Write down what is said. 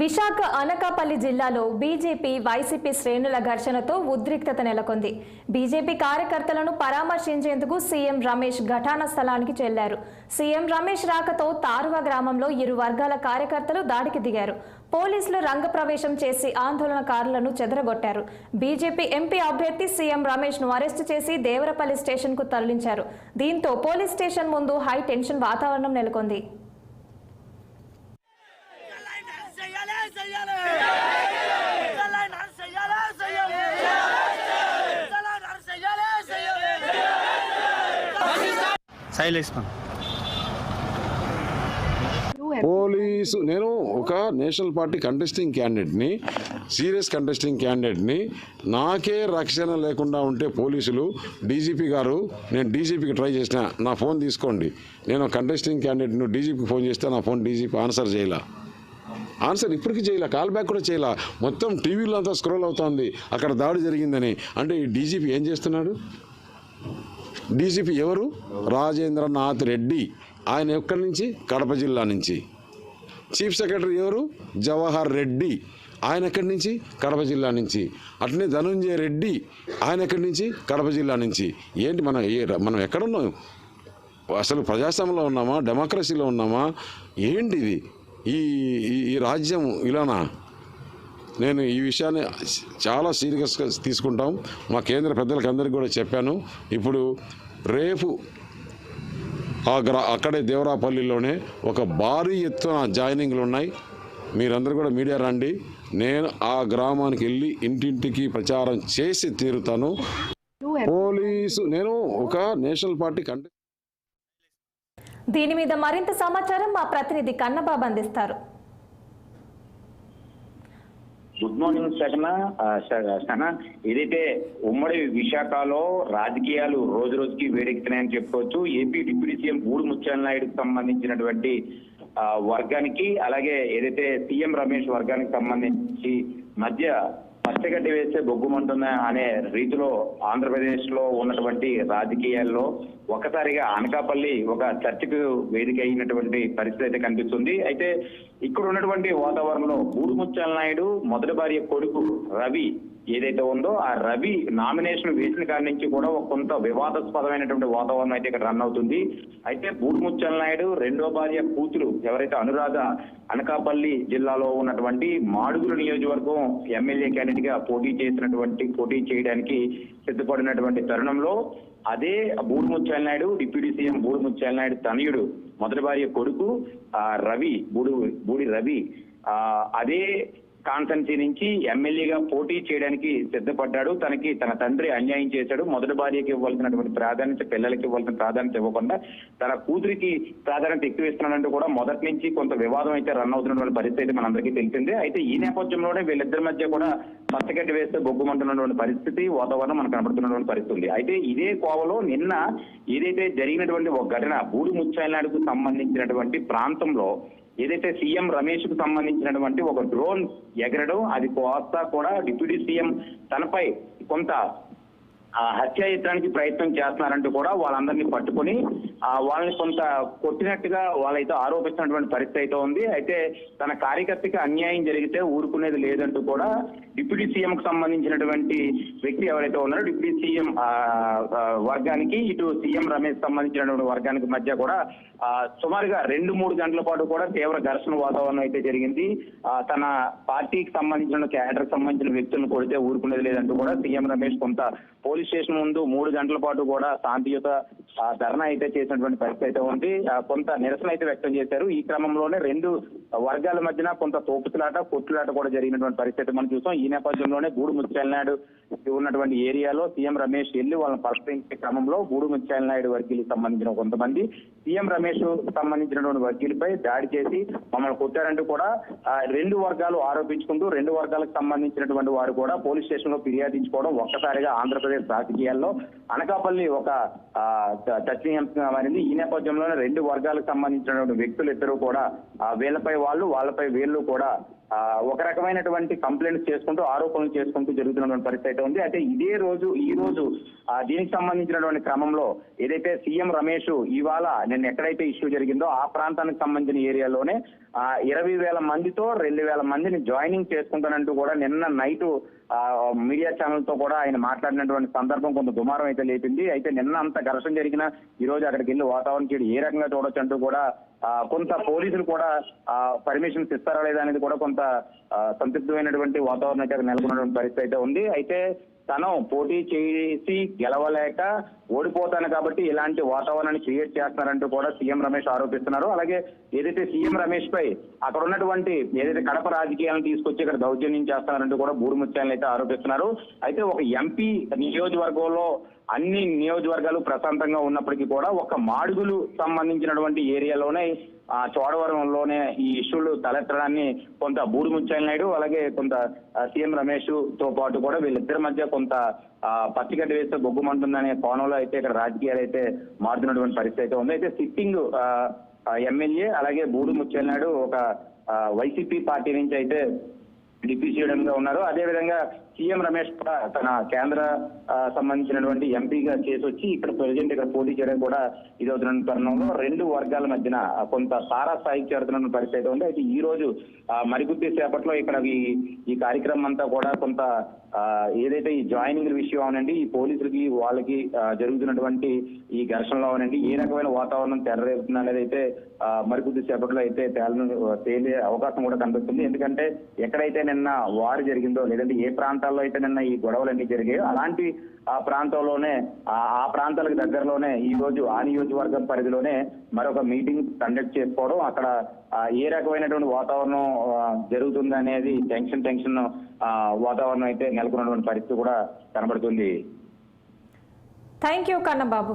విశాఖ అనకాపల్లి జిల్లాలో BJP YCP శ్రేణుల ఘర్షణతో ఉద్రిక్తత నెలకొంది. బీజేపీ కార్యకర్తలను పరామర్శించేందుకు సీఎం రమేష్ ఘటనా స్థలానికి చెల్లారు. సీఎం రమేష్ రాకతో తారువ గ్రామంలో ఇరు వర్గాల కార్యకర్తలు దాడికి దిగారు. పోలీసులు రంగప్రవేశం చేసి ఆందోళనకారులను చెదరగొట్టారు. బీజేపీ ఎంపీ అభ్యర్థి సీఎం రమేష్ను అరెస్టు చేసి దేవరపల్లి స్టేషన్కు తరలించారు. దీంతో పోలీస్ స్టేషన్ ముందు హై టెన్షన్ వాతావరణం నెలకొంది. సైలెన్స్ పోలీసు నేను ఒక నేషనల్ పార్టీ కంటెస్టింగ్ క్యాండిడేట్ని సీరియస్ కంటెస్టింగ్ క్యాండిడేట్ని నాకే రక్షణ లేకుండా ఉంటే పోలీసులు డీజీపీ గారు నేను డీజీపీకి ట్రై చేసిన నా ఫోన్ తీసుకోండి. నేను కంటెస్టింగ్ క్యాండిడేట్ను డీజీపీకి ఫోన్ చేస్తే నా ఫోన్ డీజీపీ ఆన్సర్ చేయలే. ఆన్సర్ ఇప్పటికీ చేయలే కాల్ బ్యాక్ కూడా చేయలే. మొత్తం టీవీలో అంతా స్క్రోల్ అవుతోంది. అక్కడ దాడి జరిగిందని. అంటే ఈ డీజీపీ ఏం చేస్తున్నాడు? డీసీపీ ఎవరు? రాజేంద్రనాథ్ రెడ్డి. ఆయన ఎక్కడి నుంచి? కడప జిల్లా నుంచి. చీఫ్ సెక్రటరీ ఎవరు? జవహర్ రెడ్డి. ఆయన ఎక్కడి నుంచి? కడప జిల్లా నుంచి. అట్లనే ధనుంజయ రెడ్డి. ఆయన ఎక్కడి నుంచి? కడప జిల్లా నుంచి. ఏంటి మనం ఏ- మనం ఎక్కడున్నాం? అసలు ప్రజాస్వామ్యంలో ఉన్నామా? డెమోక్రసీలో ఉన్నామా? ఏంటిది? ఇది ఈ- ఈ రాజ్యం ఇలానా? నేను ఈ విషయాన్ని చాలా సీరియస్గా తీసుకుంటాం. మా కేంద్ర పెద్దలకు అందరికీ కూడా చెప్పాను. ఇప్పుడు రేపు ఆ గ్రా అక్కడే దేవరాపల్లిలోనే ఒక భారీ ఎత్తున జాయినింగ్లు ఉన్నాయి. మీరందరూ కూడా మీడియా రండి. నేను ఆ గ్రామానికి వెళ్ళి ఇంటింటికి ప్రచారం చేసి తీరుతాను. పోలీసు నేను ఒక నేషనల్ పార్టీ కంటే దీని మీద మరింత సమాచారం మా ప్రతినిధి కన్నబాబు అందిస్తారు. గుడ్ మార్నింగ్ సగన సగన ఏదైతే ఉమ్మడి విశాఖలో రాజకీయాలు రోజు రోజుకి వేడెక్కుతున్నాయని చెప్పుకోవచ్చు ఏపీ డిప్యూటీ సీఎం బూడి ముత్యాల నాయుడుకి సంబంధించినటువంటి వర్గానికి అలాగే ఏదైతే సీఎం రమేష్ వర్గానికి సంబంధించి మధ్య పచ్చగడ్డి వేస్తే బొగ్గుమంటుందా అనే రీతిలో ఆంధ్రప్రదేశ్లో ఉన్నటువంటి రాజకీయాల్లో ఒకసారిగా అనకాపల్లి ఒక చర్చకు వేదిక అయినటువంటి పరిస్థితి అయితే కనిపిస్తుంది. అయితే ఇక్కడ ఉన్నటువంటి వాతావరణంలో బూడిముత్యాల నాయుడు మొదటి భార్య కొడుకు రవి ఏదైతే ఉందో ఆ రవి నామినేషన్ వేసిన కాడి నుంచి కూడా ఒక కొంత వివాదాస్పదమైనటువంటి వాతావరణం అయితే ఇక్కడ రన్ అవుతుంది. అయితే బూడిముత్యాల నాయుడు రెండో భార్య కూతురు ఎవరైతే అనురాధ అనకాపల్లి జిల్లాలో ఉన్నటువంటి మాడుగుల నియోజకవర్గం ఎమ్మెల్యే క్యాండిడేట్ గా పోటీ చేసినటువంటి పోటీ చేయడానికి సిద్ధపడినటువంటి తరుణంలో అదే బూడిముత్యాల నాయుడు డిప్యూటీ సీఎం బూడిముత్యాల నాయుడు తనయుడు మొదటి భార్య కొడుకు ఆ రవి బూడు బూడి రవి ఆ అదే కాన్సెన్సీ నుంచి ఎమ్మెల్యేగా పోటీ చేయడానికి సిద్ధపడ్డాడు. తనకి తన తండ్రి అన్యాయం చేశాడు. మొదటి భార్యకి ఇవ్వాల్సినటువంటి ప్రాధాన్యత పిల్లలకి ఇవ్వాల్సిన ప్రాధాన్యత ఇవ్వకుండా తన కూతురికి ప్రాధాన్యత ఎక్కువ ఇస్తున్నాడంటూ కూడా మొదటి నుంచి కొంత వివాదం అయితే రన్ అవుతున్నటువంటి పరిస్థితి అయితే మనందరికీ తెలిసిందే. అయితే ఈ నేపథ్యంలోనే వీళ్ళిద్దరి మధ్య కూడా పచ్చగడ్డి వేస్తే బొగ్గుమంటున్నటువంటి పరిస్థితి వాతావరణం మనకు కనబడుతున్నటువంటి పరిస్థితి ఉంది. అయితే ఇదే కోవలో నిన్న ఏదైతే జరిగినటువంటి ఒక ఘటన బూడి ముచ్చాయినాడుకు సంబంధించినటువంటి ప్రాంతంలో ఏదైతే సీఎం రమేష్కు సంబంధించినటువంటి ఒక డ్రోన్ ఎగరడం అది కోస్తా కూడా డిప్యూటీ సీఎం తనపై కొంత హత్య హత్యాయత్నానికి ప్రయత్నం చేస్తున్నారంటూ కూడా వాళ్ళందరినీ పట్టుకొని వాళ్ళని కొంత కొట్టినట్టుగా వాళ్ళైతే ఆరోపిస్తున్నటువంటి పరిస్థితి అయితే ఉంది. అయితే తన కార్యకర్తకి అన్యాయం జరిగితే ఊరుకునేది లేదంటూ కూడా డిప్యూటీ సీఎం కు సంబంధించినటువంటి వ్యక్తి ఎవరైతే ఉన్నారో డిప్యూటీ సీఎం ఆ, వర్గానికి ఇటు సీఎం రమేష్ సంబంధించినటువంటి వర్గానికి మధ్య కూడా సుమారుగా రెండు మూడు గంటల పాటు కూడా తీవ్ర ఘర్షణ వాతావరణం అయితే జరిగింది. ఆ, తన పార్టీకి సంబంధించిన క్యాడర్ సంబంధించిన వ్యక్తులను కొడితే ఊరుకునేది లేదంటూ కూడా సీఎం రమేష్ కొంత పోలీస్ స్టేషన్ ముందు మూడు గంటల పాటు కూడా శాంతియుత ఆ, ధర్నా అయితే చేసినటువంటి పరిస్థితి అయితే ఉంది. కొంత నిరసన అయితే వ్యక్తం చేశారు. ఈ క్రమంలోనే రెండు వర్గాల మధ్యన కొంత తోపుతులాట కొట్టులాట కూడా జరిగినటువంటి పరిస్థితి మనం చూసాం. ఈ నేపథ్యంలోనే గూడు ముత్యాల నాయుడు ఉన్నటువంటి ఏరియాలో సీఎం రమేష్ వెళ్ళి వాళ్ళని పరిష్కరించే క్రమంలో గూడు ముత్యాల నాయుడు వర్గీలకు సంబంధించిన కొంతమంది సీఎం రమేష్ సంబంధించినటువంటి వర్గీలపై దాడి చేసి మమ్మల్ని కొట్టారంటూ కూడా రెండు వర్గాలు ఆరోపించుకుంటూ రెండు వర్గాలకు సంబంధించినటువంటి వారు కూడా పోలీస్ స్టేషన్లో ఫిర్యాదించుకోవడం ఒక్కసారిగా ఆంధ్రప్రదేశ్ రాజకీయాల్లో అనకాపల్లి ఒక ఆ, చర్చనీయాంశంగా మారింది. ఈ నేపథ్యంలోనే రెండు వర్గాలకు సంబంధించినటువంటి వ్యక్తులు ఇద్దరు కూడా వీళ్ళపై వాళ్ళు వాళ్ళపై వీళ్ళు కూడా ఒక రకమైనటువంటి కంప్లైంట్స్ చేసుకుంటూ ఆరోపణలు చేసుకుంటూ జరుగుతున్నటువంటి పరిస్థితి అయితే ఉంది. అయితే ఇదే రోజు ఈ రోజు దీనికి సంబంధించినటువంటి క్రమంలో ఏదైతే సీఎం రమేష్ ఇవాళ నేను ఎక్కడైతే ఇష్యూ జరిగిందో ఆ ప్రాంతానికి సంబంధించిన ఏరియాలోనే ఆ, ఇరవై వేల మందితో రెండు వేల మందిని జాయినింగ్ చేసుకుంటానంటూ కూడా నిన్న నైట్ మీడియా ఛానల్తో కూడా ఆయన మాట్లాడినటువంటి సందర్భం కొంత దుమారం అయితే లేపింది. అయితే నిన్న అంత ఘర్షణ జరిగిన ఈ రోజు అక్కడికి వెళ్ళి వాతావరణం చేయడం ఏ రకంగా చూడొచ్చు అంటూ కూడా కొంత పోలీసులు కూడా పర్మిషన్స్ ఇస్తారా లేదా అనేది కూడా కొంత ఆ, సంతృప్తమైనటువంటి వాతావరణం అయితే అక్కడ నెలకొన్నటువంటి పరిస్థితి అయితే ఉంది. అయితే తను పోటీ చేసి గెలవలేక ఓడిపోతాను కాబట్టి ఇలాంటి వాతావరణాన్ని క్రియేట్ చేస్తున్నారంటూ కూడా సీఎం రమేష్ ఆరోపిస్తున్నారు. అలాగే ఏదైతే సీఎం రమేష్ పై అక్కడ ఉన్నటువంటి ఏదైతే కడప రాజకీయాలను తీసుకొచ్చి ఇక్కడ దౌర్జన్యం చేస్తున్నారంటూ కూడా బూరుముత్యాలను అయితే ఆరోపిస్తున్నారు. అయితే ఒక ఎంపీ నియోజకవర్గంలో అన్ని నియోజకవర్గాలు ప్రశాంతంగా ఉన్నప్పటికీ కూడా ఒక మాడుగులు సంబంధించినటువంటి ఏరియాలోనే ఆ చోడవరంలోనే ఈ ఇష్యూలు తలెత్తడాన్ని కొంత బూడి ముత్యాల నాయుడు అలాగే కొంత సీఎం రమేష్తో పాటు కూడా వీళ్ళిద్దరి మధ్య కొంత ఆ, పచ్చిగడ్డ వేస్తే బొగ్గుమంటుందనే కోణంలో అయితే ఇక్కడ రాజకీయాలు అయితే మారుతున్నటువంటి పరిస్థితి అయితే ఉంది. అయితే సిట్టింగ్ ఎమ్మెల్యే అలాగే బూడి ముత్యాల నాయుడు ఒక వైసీపీ పార్టీ నుంచి అయితే డిప్యూటీ సీఎం గా ఉన్నారు. అదే విధంగా సీఎం రమేష్ కూడా తన కేంద్ర సంబంధించినటువంటి ఎంపీగా చేసి వచ్చి ఇక్కడ ప్రెసిడెంట్ ఇక్కడ పోటీ చేయడం కూడా ఇది అవుతున్న తరుణంలో రెండు వర్గాల మధ్యన కొంత తారా స్థాయికి చేరుతున్న పరిస్థితి అయితే ఉంది. అయితే ఈ రోజు మరికొద్ది సేపట్లో ఇక్కడ ఈ ఈ కార్యక్రమం అంతా కూడా కొంత ఏదైతే ఈ జాయినింగ్ విషయం అవునండి ఈ పోలీసులకి వాళ్ళకి జరుగుతున్నటువంటి ఈ ఘర్షణలో అవునండి ఏ రకమైన వాతావరణం తెరరేపుతుంది అనేది అయితే మరికొద్ది సేపట్లో అయితే తేలిన తేలే అవకాశం కూడా కనిపిస్తుంది ఎందుకంటే ఎక్కడైతే నిన్న వారు జరిగిందో లేదంటే ఏ ప్రాంతం ప్రాంతాల్లో అయితే నిన్న ఈ గొడవలన్నీ జరిగాయి. అలాంటి ఆ ప్రాంతంలోనే ఆ ప్రాంతాలకు దగ్గరలోనే ఈ రోజు ఆ నియోజకవర్గం పరిధిలోనే మరొక మీటింగ్ కండక్ట్ చేసుకోవడం అక్కడ ఏ రకమైనటువంటి వాతావరణం జరుగుతుంది అనేది టెన్షన్ టెన్షన్ వాతావరణం అయితే నెలకొన్నటువంటి పరిస్థితి కూడా కనబడుతుంది. Thank you Kannababu.